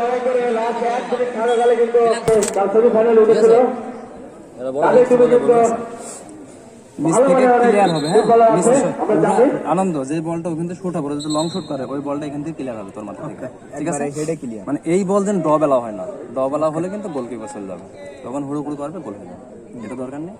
লড়াই করে লাস্ট এক মিনিট গেলে কিন্তু তার সেমিফাইনাল উঠেছিল। কিন্তু। আনন্দ যে বলটা ওখান থেকে শুট হবে যদি লং শুট করে ওই বলটা এখান থেকে ক্লিয়ার হবে তোর মাথা থেকে ঠিক আছে? হেডে মানে এই বল যেন ড বেলা হয় না। ড বেলা হলে কিন্তু গোলকিপার চলে যাবে। তখন হুড়ুহুড়ি করবে গোল হয়ে যাবে। এটা দরকার নেই।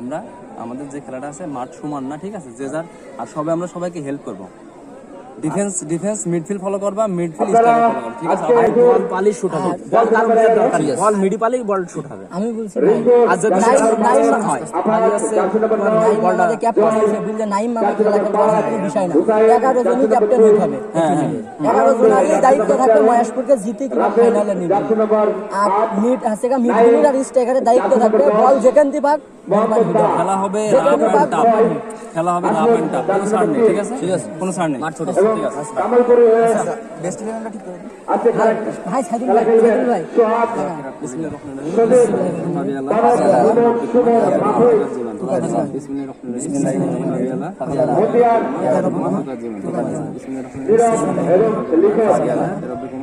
আমরা আমাদের যে খেলাটা আছে মাঠ সমান না ঠিক আছে? যে যার আর সবাই আমরা সবাইকে হেল্প করব। ডিফেন্স ডিফেন্স মিডফিল্ড ফলো করবা মিডফিল্ড স্ট্রাইকার ফলো করবা ঠিক আছে? আর বল পালি শুট হবে। বল কার দরকার নেই বল মিডি পালি বল শুট হবে। আমি বলছি আর যদি নাইম- হয় নয়, নাইম আমাদের ক্যাপ্টেন সে বলছে নাইম আমার খেলা খেলতে পারবে কোনো বিষয় না। এগারো জনই ক্যাপ্টেন হতে হবে। এগারো জনের দায়িত্ব থাকবে মহেশপুরকে জিতে কিনা ফাইনালে নিবে। আর মিড আছে গা মিড আর স্ট্রাইকারের দায়িত্ব থাকবে। বল যেখান দিয়ে পাক খেলা হবে রাফ এন্ড টাফ খেলা হবে রাফ এন্ড টাফ কোনো ছাড় নেই ঠিক আছে? ঠিক আছে। কোনো ছাড় নেই। ঠিক আছে। কামালপুরি হয়ে বেস্ট ইলেভেনটা ঠিক করে ভাই সাইদুল ভাই সাইদুল ভাই বিসমিল্লাহির রহমানির রহিম বিসমিল্লাহির রহমানির রহিম বিসমিল্লাহির রহমানির রহিম